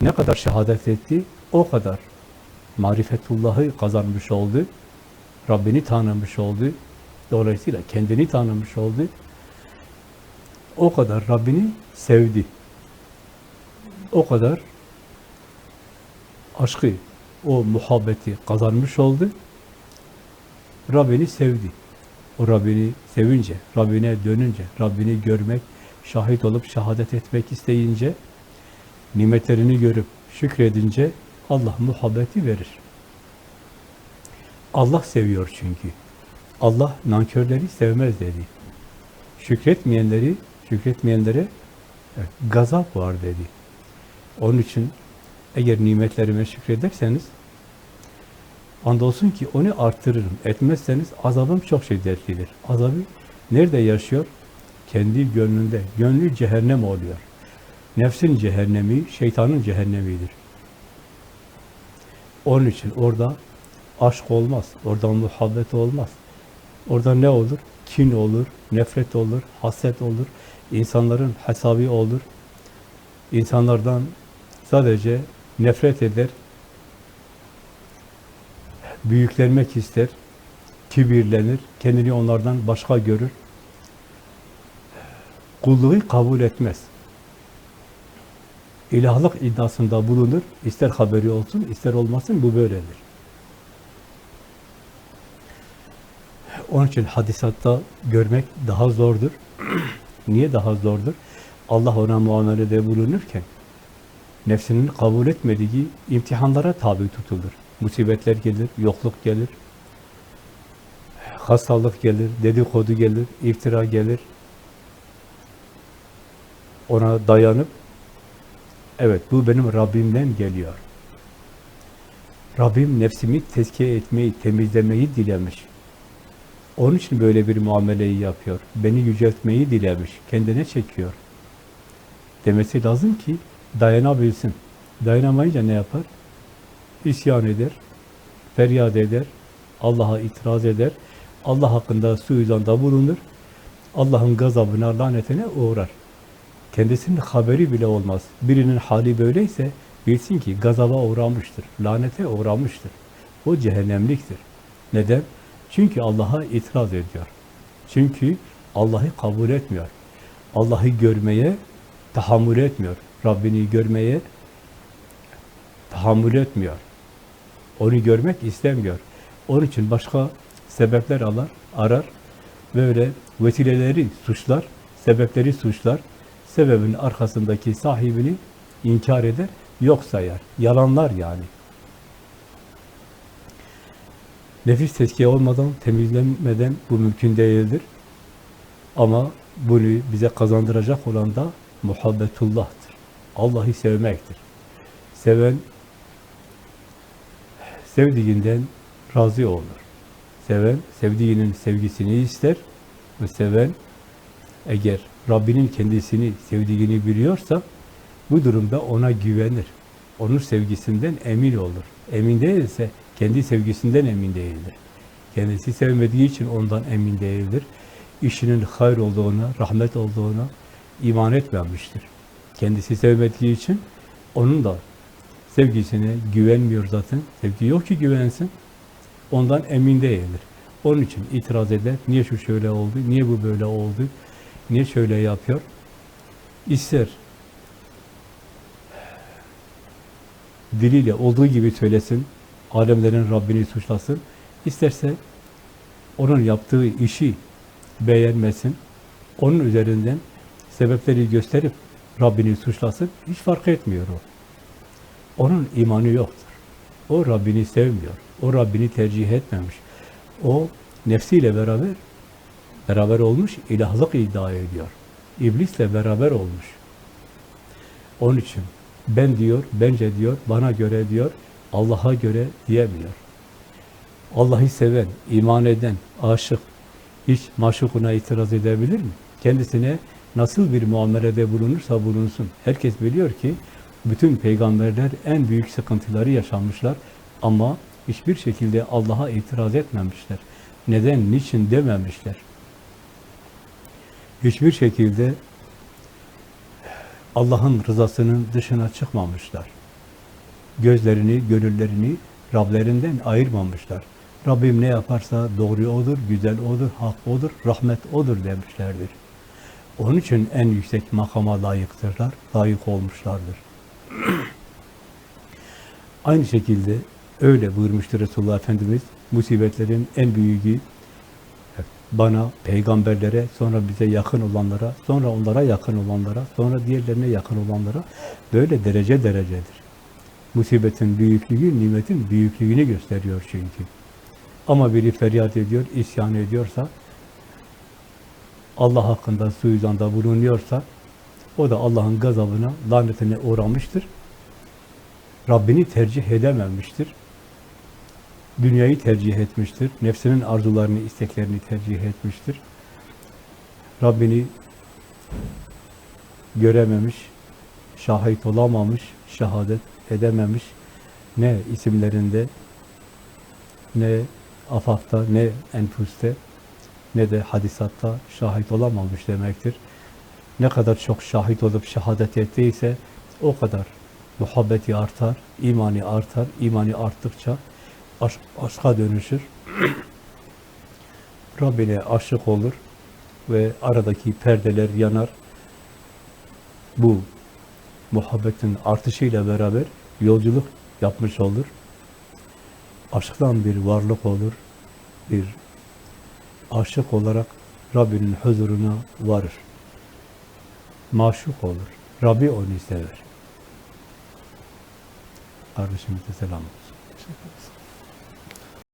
Ne kadar şehadet etti, o kadar marifetullahı kazanmış oldu. Rabbini tanımış oldu. Dolayısıyla kendini tanımış oldu. O kadar Rabbini sevdi. O kadar aşkı, o muhabbeti kazanmış oldu. Rabbini sevdi. O Rabbini sevince, Rabbine dönünce, Rabbini görmek, şahit olup şehadet etmek isteyince, nimetlerini görüp şükredince Allah muhabbeti verir. Allah seviyor çünkü. Allah nankörleri sevmez dedi. Şükretmeyenleri, şükretmeyenlere evet, gazap var dedi. Onun için eğer nimetlerime şükrederseniz andolsun ki onu arttırırım. Etmezseniz azabım çok şiddetlidir. Azabı nerede yaşıyor? Kendi gönlünde. Gönlü cehennem oluyor. Nefsin cehennemi, şeytanın cehennemidir. Onun için orada aşk olmaz. Orada muhabbet olmaz. Orada ne olur? Kin olur, nefret olur, haset olur. insanların hesabı olur. İnsanlardan sadece nefret eder, büyüklenmek ister, kibirlenir, kendini onlardan başka görür. Kulluğu kabul etmez. İlahlık iddiasında bulunur, ister haberi olsun, ister olmasın, bu böyledir. Onun için hadisatta görmek daha zordur. Niye daha zordur? Allah ona muamelede bulunurken, nefsinin kabul etmediği imtihanlara tabi tutulur. Musibetler gelir, yokluk gelir, hastalık gelir, dedikodu gelir, iftira gelir. Ona dayanıp, evet bu benim Rabbimden geliyor. Rabbim nefsimi tezkiye etmeyi, temizlemeyi dilemiş. Onun için böyle bir muameleyi yapıyor. Beni yüceltmeyi dilemiş. Kendine çekiyor. Demesi lazım ki dayanabilsin. Dayanamayınca ne yapar? İsyan eder, feryat eder, Allah'a itiraz eder, Allah hakkında suizanda bulunur, Allah'ın gazabına, lanetine uğrar. Kendisinin haberi bile olmaz. Birinin hali böyleyse bilsin ki gazaba uğramıştır, lanete uğramıştır. O cehennemliktir. Neden? Çünkü Allah'a itiraz ediyor. Çünkü Allah'ı kabul etmiyor. Allah'ı görmeye tahammül etmiyor. Rabbini görmeye tahammül etmiyor. Onu görmek istemiyor. Onun için başka sebepler arar, arar. Böyle vesileleri suçlar, sebepleri suçlar. Sebebin arkasındaki sahibini inkar eder, yok sayar. Yalanlar yani. Nefis tezkiye olmadan, temizlenmeden bu mümkün değildir. Ama bunu bize kazandıracak olan da muhabbetullah'tır. Allah'ı sevmektir. Seven sevdiğinden razı olur. Seven sevdiğinin sevgisini ister ve seven eğer Rabbinin kendisini sevdiğini biliyorsa bu durumda ona güvenir. Onun sevgisinden emin olur. Emin değilse kendi sevgisinden emin değildir. Kendisi sevmediği için ondan emin değildir. İşinin hayır olduğuna, rahmet olduğuna iman etmemiştir. Kendisi sevmediği için onun da sevgisine güvenmiyor zaten. Sevgi yok ki güvensin. Ondan emin değildir. Onun için itiraz eder. Niye şu şöyle oldu? Niye bu böyle oldu? Niye şöyle yapıyor? İster diliyle olduğu gibi söylesin, alemlerin Rabbini suçlasın. İsterse onun yaptığı işi beğenmesin. Onun üzerinden sebepleri gösterip Rabbini suçlasın. Hiç fark etmiyor o. Onun imanı yoktur. O Rabbini sevmiyor. O Rabbini tercih etmemiş. O nefsiyle beraber beraber olmuş, ilahlık iddia ediyor. İblisle beraber olmuş. Onun için ben diyor, bence diyor, bana göre diyor, Allah'a göre diyemiyor. Allah'ı seven, iman eden, aşık, hiç maşukuna itiraz edebilir mi? Kendisine nasıl bir muamelede bulunursa bulunsun. Herkes biliyor ki bütün peygamberler en büyük sıkıntıları yaşamışlar ama hiçbir şekilde Allah'a itiraz etmemişler. Neden, niçin dememişler. Hiçbir şekilde Allah'ın rızasının dışına çıkmamışlar. gözlerini, gönüllerini Rablerinden ayırmamışlar. Rabbim ne yaparsa doğru odur, güzel odur, hak odur, rahmet odur demişlerdir. Onun için en yüksek makama layıktırlar, layık olmuşlardır. Aynı şekilde öyle buyurmuştur Resulullah Efendimiz, musibetlerin en büyüğü bana, peygamberlere, sonra bize yakın olanlara, sonra onlara yakın olanlara, sonra diğerlerine yakın olanlara böyle derece derecedir. Musibetin büyüklüğü, nimetin büyüklüğünü gösteriyor çünkü. Ama biri feryat ediyor, isyan ediyorsa, Allah hakkında suizanda bulunuyorsa, o da Allah'ın gazabına, lanetine uğramıştır. Rabbini tercih edememiştir. Dünyayı tercih etmiştir. Nefsinin arzularını, isteklerini tercih etmiştir. Rabbini görememiş, şahit olamamış, şehadet edememiş. Ne isimlerinde, ne afafta, ne enfüste, ne de hadisatta şahit olamamış demektir. Ne kadar çok şahit olup şehadet ettiyse o kadar muhabbeti artar, imani artar. İmani arttıkça aşk, aşka dönüşür. Rabbine aşık olur ve aradaki perdeler yanar. Bu muhabbetin artışıyla beraber yolculuk yapmış olur. Aşktan bir varlık olur. Bir aşık olarak Rabbinin huzuruna varır. Maşuk olur. Rabbi onu sever. Kardeşimize selam olsun. Teşekkür ederiz.